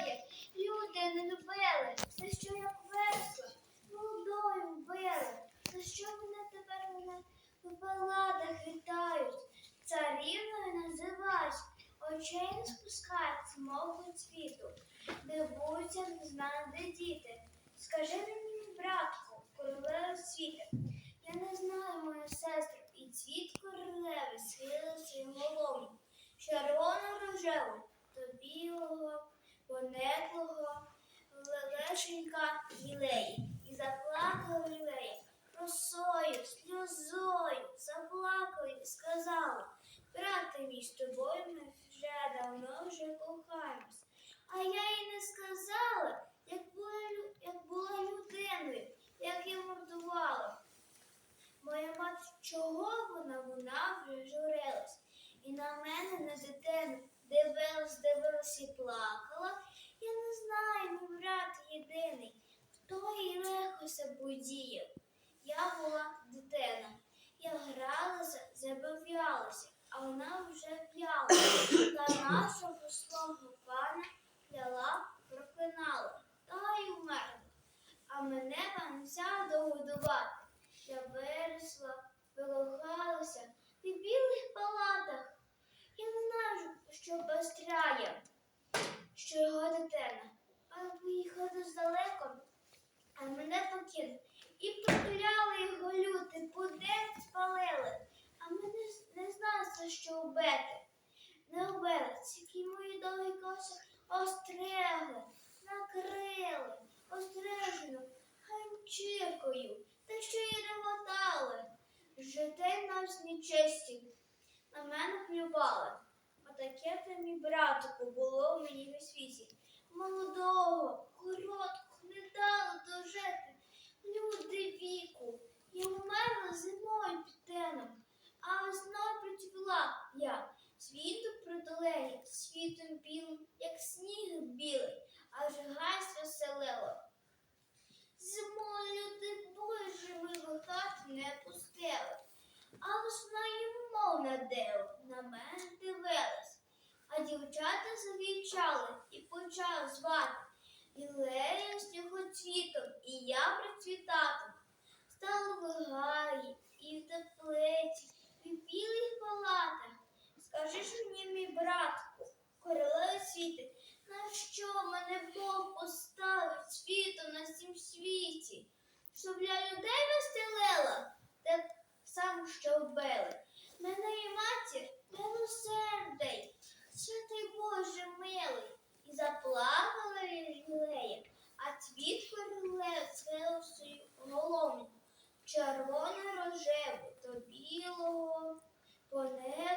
моє, люди не любили, за що я виросла, молодою вбили, за що мене тепер мене в баладах вітають, царівною називають, очей не спускають, мову світу, дивуються незнане діти. Скажи мені, братку, королева світу, я не знаю, мою сестру, і цвіт королеви схилив свою голову, червоно рожеву, до білого, лелешенька і заплакала гілея, росою, сльозою, заплакала і сказала, брате мій, з тобою ми вже давно вже кохаємось. А я їй не сказала, як була, як була людиною, як я мордувала. Моя мати, чого вона, вона вже журилась. І на мене, на дитину, дивилась, дивилась і плакала. Я не знаю, мій брат єдиний, їй легко подіяв. Я була дитина. Я гралася, забавлялася, а вона вже п'яла. Та нашого свого пана кляла, проклинала, та й умерла. А мене вам догодувати. Я виросла, вилохалася в білих палатах. Я не знаю, що безтряє, що його дитина. Але поїхати здалеко, а мене. І прокляли його люди, подень спалили. А мене не знаю, за що вбити. Не вбили, тільки мої довгі коси остригли, накрили, острижено, ганчіркою, та ще й ревотали. Жити нас нечесті, на мене плювали. Отаке то мій братику було в мені на світі. Молодого, короткого, не дало дожити. Люди віку, я вмерла зимою під теном, а весною прицвіла я. Світу придолеє, світом білим, як сніг білий, аж гайсь веселило. Зимою люди Боже мило хат не пустили, а весна мов на диво, на мене дивилась. А дівчата завічали і почали звати. Ілея снігоцвітом, і я процвітатиму. Стало в гаї, і в теплиці, і в білих палатах. Скажи ж мені, мій братку, королеві світи, на що мене Бог поставив світу на цім світі, щоб я людей веселила, те сам що вбили. Мене і матір милосердий, святий Боже милий, і заплакала рілея, а цвіт королев звелив свою голову червоно рожеву білого, понесли.